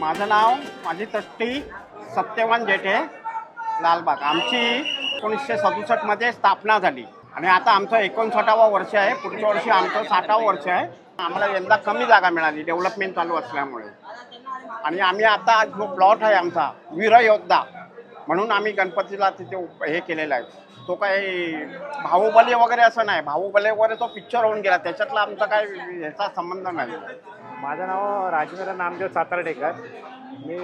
माझं नाव माझी तष्टी सत्यवान जेठे लालबाग. आमची एकोणीसशे सदुसष्टमध्ये स्थापना झाली. आणि आता आमचं एकोणसाठावं वर्ष आहे. पुढच्या वर्षी आमचं साठावं वर्ष आहे. आम्हाला यंदा कमी जागा मिळाली डेव्हलपमेंट चालू असल्यामुळे. आणि आम्ही आता जो प्लॉट आहे आमचा वीरयोद्धा म्हणून आम्ही गणपतीला तिथे उप- हे केलेलं आहे. तो काही बाहुबली वगैरे असं नाही. बाहुबली वगैरे तो पिक्चर होऊन गेला. त्याच्यातला आमचा काय ह्याचा संबंध नाही. माझं नाव राजवीर नामदेव सातारडेकर. मी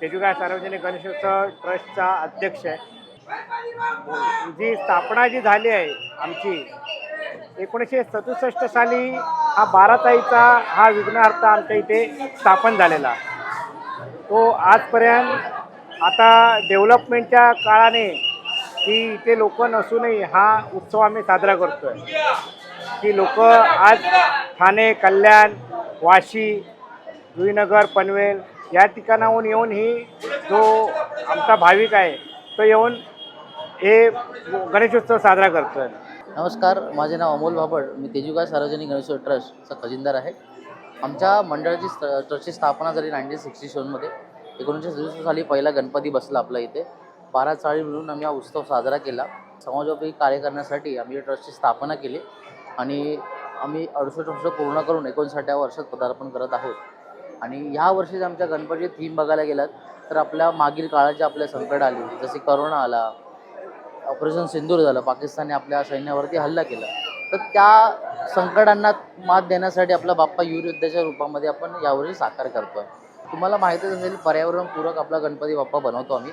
तेजुगाव सार्वजनिक गणेशोत्सव ट्रस्टचा अध्यक्ष आहे. जी स्थापना जी झाली आहे आमची एकोणीसशे सदुसष्ट साली हा बाराताईचा हा विघ्नार्थ आमच्या इथे स्थापन झालेला. तो आजपर्यंत आता डेव्हलपमेंटच्या काळाने की इथे लोक नसूनही हा उत्सव आम्ही साजरा करतो आहे की लोक आज ठाणे कल्याण वाशी रुईनगर पनवेल या ठिकाणाहून येऊन ही जो आमचा भाविक आहे तो येऊन हे गणेशोत्सव साजरा करतो आहे नमस्कार माझे नाव अमोल बाबड मी तेजुगाव सार्वजनिक गणेशोत्सव ट्रस्टचा खजिनदार आहे. आमच्या मंडळाची ट्रस्टची स्थापना झाली नाईन्टीन सिक्स्टी सेवनमध्ये एकोणीसशे सदुसष्ट साली पहिला गणपती बसला आपल्या इथे. बारा चाळी मिळून आम्ही हा उत्सव साजरा केला. समाजोपयोगी कार्य करण्यासाठी आम्ही या ट्रस्टची स्थापना केली. आणि आम्ही अडुसष्ट वर्ष पूर्ण करून एकोणसाठ्या वर्षात पदार्पण करत आहोत. आणि ह्या वर्षी आमच्या गणपतीची थीम बघायला गेलात तर आपल्या मागील काळाचे आपल्या संकट आली. जसे करोना आला ऑपरेशन सिंदूर झालं पाकिस्तानने आपल्या सैन्यावरती हल्ला केला. तर त्या संकटांना मात देण्यासाठी आपला बाप्पा युद्धच्या रूपामध्ये आपण यावर्षी साकार करतोय. तुम्हाला माहितीच असेल पर्यावरणपूरक आपला गणपती बाप्पा बनवतो आम्ही.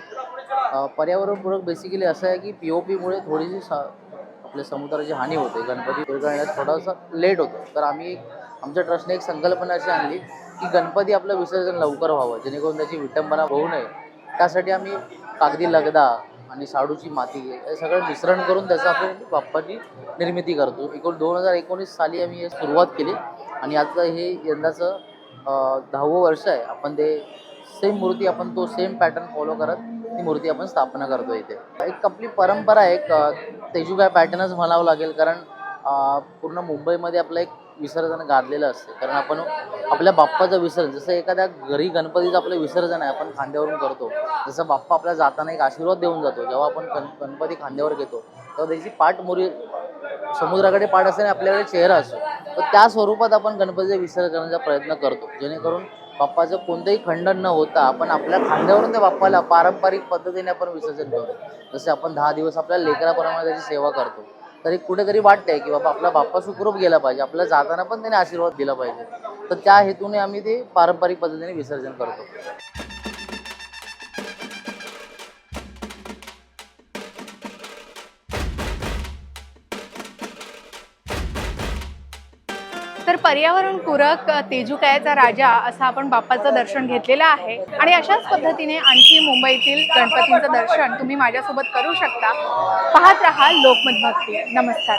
पर्यावरणपूरक बेसिकली असं आहे की पी ओ पीमुळे थोडीशी सा आपल्या समुद्राची हानी होते गणपती विरघळण्यास थोडंसं लेट होतो. तर आम्ही आमच्या ट्रस्टने एक संकल्पना अशी आणली की गणपती आपलं विसर्जन लवकर व्हावं जेणेकरून त्याची विटंबना होऊ नये. त्यासाठी आम्ही कागदी लगदा आणि शाडूची माती हे सगळं मिश्रण करून त्याचं आपण बाप्पाची निर्मिती करतो. एकूण दोन हजार एकोणीस साली आम्ही हे सुरुवात केली आणि आता हे यंदाचं दहावं वर्ष आहे. आपण ते सेम मूर्ती आपण तो सेम पॅटर्न फॉलो करत ती मूर्ती आपण स्थापना करतो इथे. एक आपली परंपरा आहे एक अं, काय पॅटर्नच म्हणावं लागेल कारण पूर्ण मुंबईमध्ये आपलं एक विसर्जन गाजलेलं असते. कारण आपण आपल्या बाप्पाचं विसर्जन जसं एखाद्या घरी गणपतीचं आपलं विसर्जन आहे आपण खांद्यावरून करतो. जसं बाप्पा आपल्या जाताना एक आशीर्वाद देऊन जातो. जेव्हा आपण गण गणपती खांद्यावर घेतो तेव्हा त्याची पाठ मोरी समुद्राकडे पाठ असते आणि आपल्याकडे चेहरा असतो. तर त्या स्वरूपात आपण गणपतीचं विसर्जन करण्याचा प्रयत्न करतो. जेणेकरून बाप्पाचं कोणतंही खंडन न होता आपण आपल्या खांद्यावरून त्या बाप्पाला पारंपरिक पद्धतीने आपण विसर्जन करतो. जसे आपण दहा दिवस आपल्या लेकराप्रमाणे त्याची सेवा करतो. तरी कुठेतरी वाटतंय की बाबा आपला बाप्पा सुखरूप गेला पाहिजे आपल्याला जाताना पण त्याने आशीर्वाद दिला पाहिजे. तर त्या हेतूने आम्ही ते पारंपरिक पद्धतीने विसर्जन करतो. तर पर्यावरण पूरक तेजुकायाचा राजा असं आपण बाप्पाचं दर्शन घेतलेलं आहे. आणि अशाच पद्धतीने आणखी मुंबईतील गणपतींचं दर्शन तुम्ही माझ्यासोबत करू शकता. पाहत राहा लोकमत भक्ती. नमस्कार.